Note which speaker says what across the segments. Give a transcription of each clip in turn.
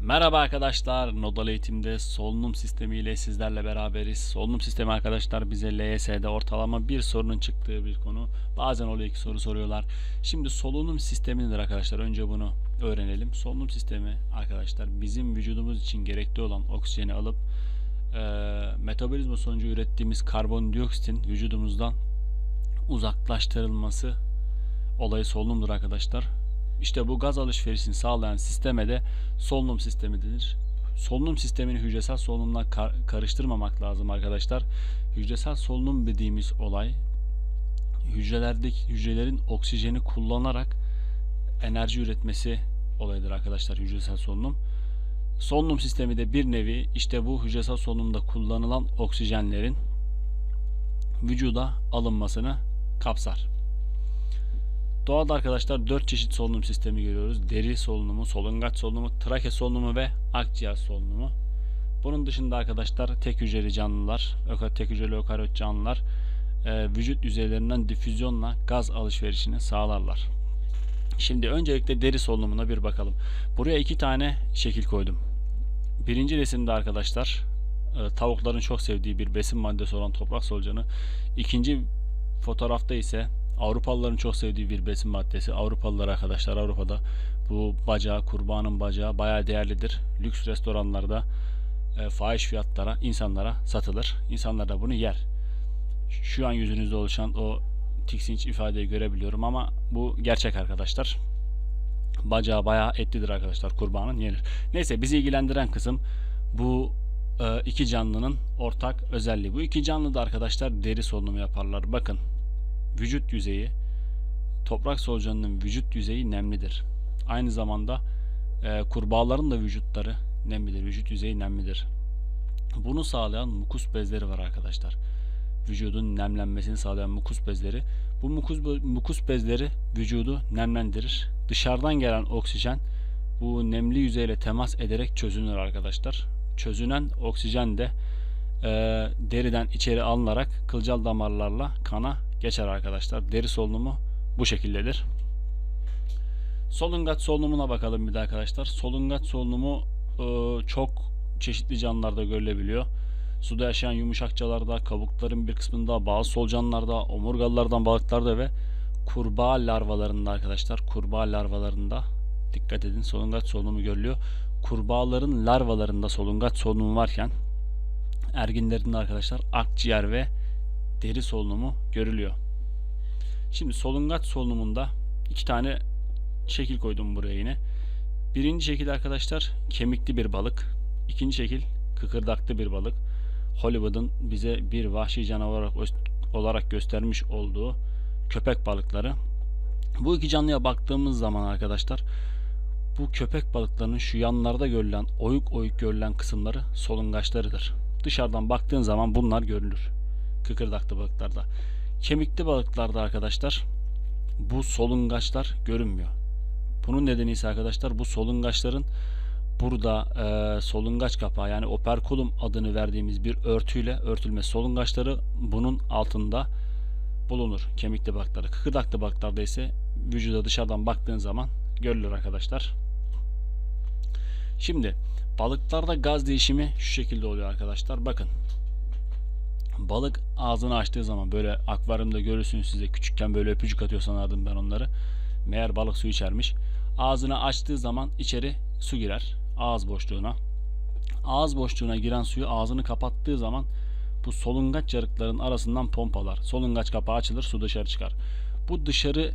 Speaker 1: Merhaba arkadaşlar. Nodal eğitimde solunum sistemi ile sizlerle beraberiz. Solunum sistemi arkadaşlar bize LYS'de ortalama bir sorunun çıktığı bir konu. Bazen oluyor iki soru soruyorlar. Şimdi solunum sistemi nedir arkadaşlar? Önce bunu öğrenelim. Solunum sistemi arkadaşlar bizim vücudumuz için gerekli olan oksijeni alıp e, metabolizma sonucu ürettiğimiz karbondioksitin vücudumuzdan uzaklaştırılması olayı solunumdur arkadaşlar. İşte bu gaz alışverişini sağlayan sisteme de solunum sistemi denir. Solunum sistemini hücresel solunumla kar- karıştırmamak lazım arkadaşlar. Hücresel solunum dediğimiz olay hücrelerdeki hücrelerin oksijeni kullanarak enerji üretmesi olayıdır arkadaşlar hücresel solunum. Solunum sistemi de bir nevi işte bu hücresel solunumda kullanılan oksijenlerin vücuda alınmasını kapsar. Doğada arkadaşlar 4 çeşit solunum sistemi görüyoruz. Deri solunumu, solungaç solunumu, trake solunumu ve akciğer solunumu. Bunun dışında arkadaşlar tek hücreli canlılar, tek hücreli ökaryot canlılar e, vücut yüzeylerinden difüzyonla gaz alışverişini sağlarlar. Şimdi öncelikle deri solunumuna bir bakalım. Buraya iki tane şekil koydum. Birinci resimde arkadaşlar e, tavukların çok sevdiği bir besin maddesi olan toprak solucanı. İkinci fotoğrafta ise Avrupalıların çok sevdiği bir besin maddesi. Avrupalılar arkadaşlar Avrupa'da bu bacağı, kurbanın bacağı bayağı değerlidir. Lüks restoranlarda e, fahiş fiyatlara insanlara satılır. İnsanlar da bunu yer. Şu an yüzünüzde oluşan o tiksinç ifadeyi görebiliyorum ama bu gerçek arkadaşlar. Bacağı bayağı etlidir arkadaşlar. Kurbanın yenir. Neyse bizi ilgilendiren kısım bu e, iki canlının ortak özelliği. Bu iki canlı da arkadaşlar deri solunumu yaparlar. Bakın vücut yüzeyi toprak solucanının vücut yüzeyi nemlidir. Aynı zamanda e, kurbağaların da vücutları nemlidir. Vücut yüzeyi nemlidir. Bunu sağlayan mukus bezleri var arkadaşlar. Vücudun nemlenmesini sağlayan mukus bezleri. Bu mukus, mukus bezleri vücudu nemlendirir. Dışarıdan gelen oksijen bu nemli yüzeyle temas ederek çözünür arkadaşlar. Çözünen oksijen de e, deriden içeri alınarak kılcal damarlarla kana geçer arkadaşlar. Deri solunumu bu şekildedir. Solungaç solunumuna bakalım bir de arkadaşlar. Solungaç solunumu e, çok çeşitli canlılarda görülebiliyor. Suda yaşayan yumuşakçalarda, kabukların bir kısmında, bazı solucanlarda, omurgalılardan balıklarda ve kurbağa larvalarında arkadaşlar. Kurbağa larvalarında dikkat edin solungaç solunumu görülüyor. Kurbağaların larvalarında solungaç solunumu varken erginlerinde arkadaşlar akciğer ve deri solunumu görülüyor. Şimdi solungaç solunumunda iki tane şekil koydum buraya yine. Birinci şekil arkadaşlar kemikli bir balık. İkinci şekil kıkırdaklı bir balık. Hollywood'un bize bir vahşi canavar olarak, göstermiş olduğu köpek balıkları. Bu iki canlıya baktığımız zaman arkadaşlar bu köpek balıklarının şu yanlarda görülen oyuk oyuk görülen kısımları solungaçlarıdır. Dışarıdan baktığın zaman bunlar görülür kıkırdaklı balıklarda. Kemikli balıklarda arkadaşlar bu solungaçlar görünmüyor. Bunun nedeni ise arkadaşlar bu solungaçların burada e, solungaç kapağı yani operkulum adını verdiğimiz bir örtüyle örtülme solungaçları bunun altında bulunur kemikli balıklarda. Kıkırdaklı balıklarda ise vücuda dışarıdan baktığın zaman görülür arkadaşlar. Şimdi balıklarda gaz değişimi şu şekilde oluyor arkadaşlar. Bakın balık ağzını açtığı zaman böyle akvaryumda görürsünüz size küçükken böyle öpücük atıyor sanardım ben onları. Meğer balık su içermiş. Ağzını açtığı zaman içeri su girer ağız boşluğuna. Ağız boşluğuna giren suyu ağzını kapattığı zaman bu solungaç yarıkların arasından pompalar. Solungaç kapağı açılır su dışarı çıkar. Bu dışarı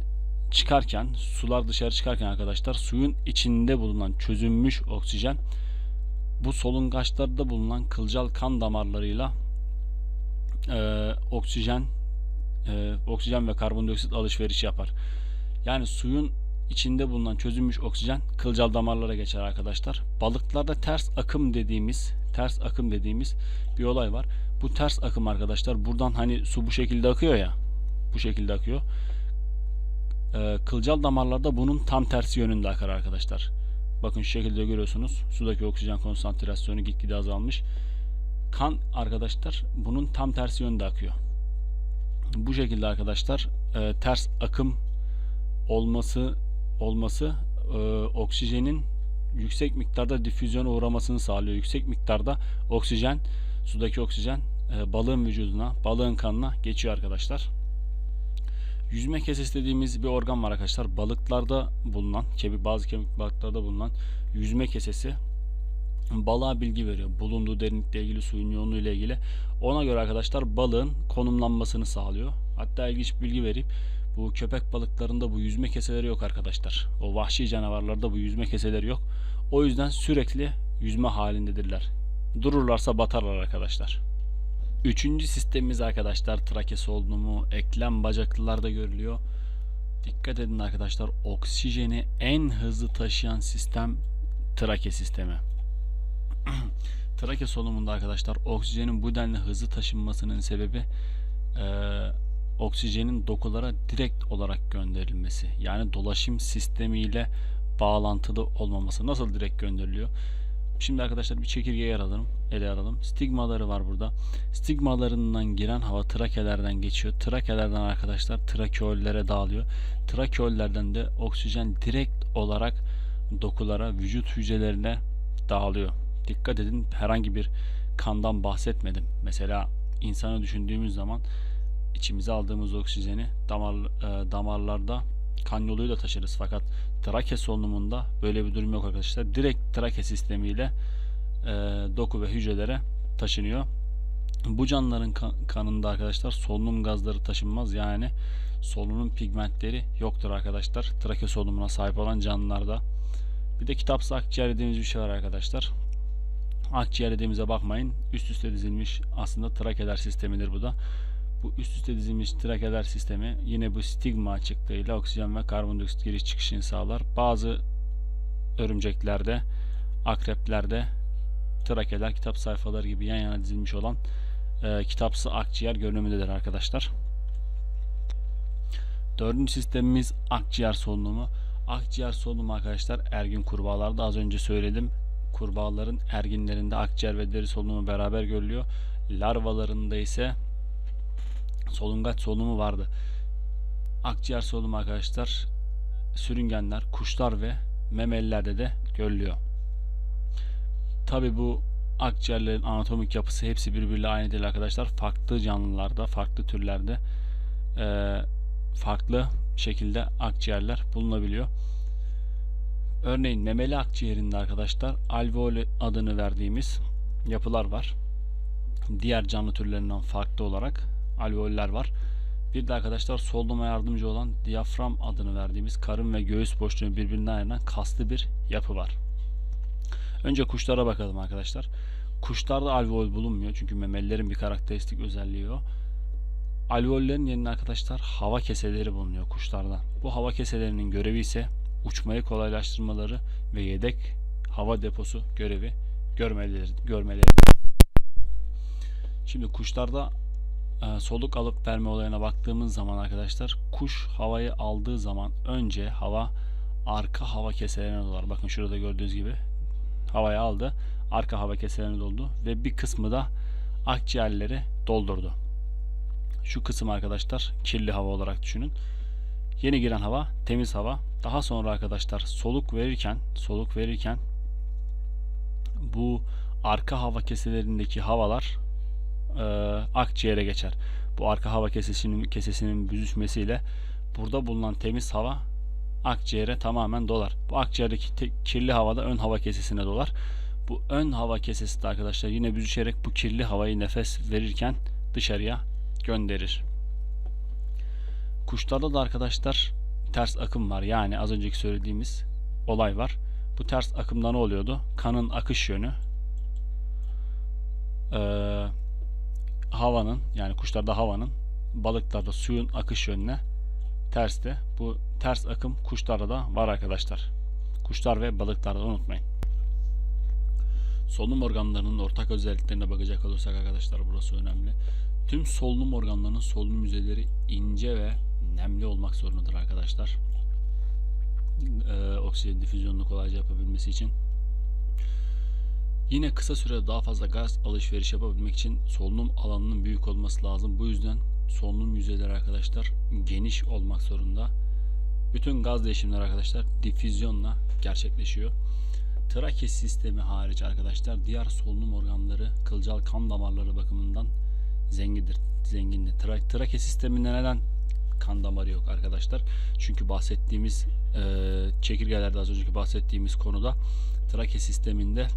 Speaker 1: çıkarken sular dışarı çıkarken arkadaşlar suyun içinde bulunan çözünmüş oksijen bu solungaçlarda bulunan kılcal kan damarlarıyla e, oksijen e, oksijen ve karbondioksit alışverişi yapar. Yani suyun içinde bulunan çözülmüş oksijen kılcal damarlara geçer arkadaşlar. Balıklarda ters akım dediğimiz ters akım dediğimiz bir olay var. Bu ters akım arkadaşlar buradan hani su bu şekilde akıyor ya bu şekilde akıyor. E, kılcal damarlarda bunun tam tersi yönünde akar arkadaşlar. Bakın şu şekilde görüyorsunuz. Sudaki oksijen konsantrasyonu gitgide azalmış kan arkadaşlar bunun tam tersi yönde akıyor. Bu şekilde arkadaşlar e, ters akım olması olması e, oksijenin yüksek miktarda difüzyona uğramasını sağlıyor. Yüksek miktarda oksijen, sudaki oksijen e, balığın vücuduna, balığın kanına geçiyor arkadaşlar. Yüzme kesesi dediğimiz bir organ var arkadaşlar. Balıklarda bulunan, kemik bazı kemik balıklarda bulunan yüzme kesesi balığa bilgi veriyor. Bulunduğu derinlikle ilgili, suyun yoğunluğu ile ilgili. Ona göre arkadaşlar balığın konumlanmasını sağlıyor. Hatta ilginç bir bilgi vereyim. Bu köpek balıklarında bu yüzme keseleri yok arkadaşlar. O vahşi canavarlarda bu yüzme keseleri yok. O yüzden sürekli yüzme halindedirler. Dururlarsa batarlar arkadaşlar. Üçüncü sistemimiz arkadaşlar trake solunumu eklem bacaklılarda görülüyor. Dikkat edin arkadaşlar oksijeni en hızlı taşıyan sistem trake sistemi. trake solunumunda arkadaşlar oksijenin bu denli hızlı taşınmasının sebebi eee, oksijenin dokulara direkt olarak gönderilmesi. Yani dolaşım sistemiyle bağlantılı olmaması. Nasıl direkt gönderiliyor? Şimdi arkadaşlar bir çekirgeyi alalım, ele alalım. Stigmaları var burada. Stigmalarından giren hava trakelerden geçiyor. Trakelerden arkadaşlar trakeollere dağılıyor. Trakeollerden de oksijen direkt olarak dokulara, vücut hücrelerine dağılıyor. Dikkat edin herhangi bir kandan bahsetmedim. Mesela insanı düşündüğümüz zaman içimize aldığımız oksijeni damar, e, damarlarda kan yoluyla taşırız. Fakat trake solunumunda böyle bir durum yok arkadaşlar. Direkt trake sistemiyle e, doku ve hücrelere taşınıyor. Bu canlıların kan- kanında arkadaşlar solunum gazları taşınmaz. Yani solunum pigmentleri yoktur arkadaşlar. Trake solunumuna sahip olan canlılarda. Bir de kitapsı akciğer dediğimiz bir şey var arkadaşlar. Akciğer dediğimize bakmayın. Üst üste dizilmiş aslında trakeler sistemidir bu da. Bu üst üste dizilmiş trakeler sistemi yine bu stigma açıklığıyla oksijen ve karbondioksit giriş çıkışını sağlar. Bazı örümceklerde, akreplerde trakeler kitap sayfaları gibi yan yana dizilmiş olan e, kitapsı akciğer görünümündedir arkadaşlar. Dördüncü sistemimiz akciğer solunumu. Akciğer solunumu arkadaşlar ergin kurbağalarda az önce söyledim. Kurbağaların erginlerinde akciğer ve deri solunumu beraber görülüyor. Larvalarında ise solungaç solunumu vardı. Akciğer solunumu arkadaşlar sürüngenler, kuşlar ve memelilerde de görülüyor. Tabi bu akciğerlerin anatomik yapısı hepsi birbiriyle aynı değil arkadaşlar. Farklı canlılarda, farklı türlerde eee, farklı şekilde akciğerler bulunabiliyor. Örneğin memeli akciğerinde arkadaşlar alveol adını verdiğimiz yapılar var. Diğer canlı türlerinden farklı olarak alveoller var. Bir de arkadaşlar solunuma yardımcı olan diyafram adını verdiğimiz karın ve göğüs boşluğunu birbirinden ayıran kaslı bir yapı var. Önce kuşlara bakalım arkadaşlar. Kuşlarda alveol bulunmuyor çünkü memelilerin bir karakteristik özelliği o. Alveollerin yerine arkadaşlar hava keseleri bulunuyor kuşlarda. Bu hava keselerinin görevi ise uçmayı kolaylaştırmaları ve yedek hava deposu görevi görmeleri, görmeleri. Şimdi kuşlarda e, soluk alıp verme olayına baktığımız zaman arkadaşlar kuş havayı aldığı zaman önce hava arka hava keselerine dolar. Bakın şurada gördüğünüz gibi havayı aldı. Arka hava keselerine doldu ve bir kısmı da akciğerleri doldurdu. Şu kısım arkadaşlar kirli hava olarak düşünün. Yeni giren hava temiz hava. Daha sonra arkadaşlar soluk verirken soluk verirken bu arka hava keselerindeki havalar e, akciğere geçer. Bu arka hava kesesinin kesesinin büzüşmesiyle burada bulunan temiz hava akciğere tamamen dolar. Bu akciğerdeki kirli hava da ön hava kesesine dolar. Bu ön hava kesesi de arkadaşlar yine büzüşerek bu kirli havayı nefes verirken dışarıya gönderir. Kuşlarda da arkadaşlar ters akım var. Yani az önceki söylediğimiz olay var. Bu ters akımda ne oluyordu? Kanın akış yönü eee, havanın yani kuşlarda havanın balıklarda suyun akış yönüne tersti. Bu ters akım kuşlarda da var arkadaşlar. Kuşlar ve balıklarda unutmayın. Solunum organlarının ortak özelliklerine bakacak olursak arkadaşlar burası önemli. Tüm solunum organlarının solunum yüzeyleri ince ve nemli olmak zorundadır arkadaşlar. Ee, oksijen difüzyonunu kolayca yapabilmesi için. Yine kısa sürede daha fazla gaz alışveriş yapabilmek için solunum alanının büyük olması lazım. Bu yüzden solunum yüzeyleri arkadaşlar geniş olmak zorunda. Bütün gaz değişimleri arkadaşlar difüzyonla gerçekleşiyor. Trake sistemi hariç arkadaşlar diğer solunum organları kılcal kan damarları bakımından zengindir. Zengindir. Tra- trake sisteminde neden kan damarı yok arkadaşlar? Çünkü bahsettiğimiz e, çekirgelerde az önceki bahsettiğimiz konuda trake sisteminde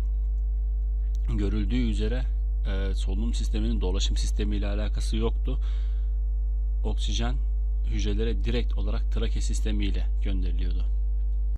Speaker 1: görüldüğü üzere e, solunum sisteminin dolaşım sistemiyle alakası yoktu. Oksijen hücrelere direkt olarak trake sistemiyle gönderiliyordu.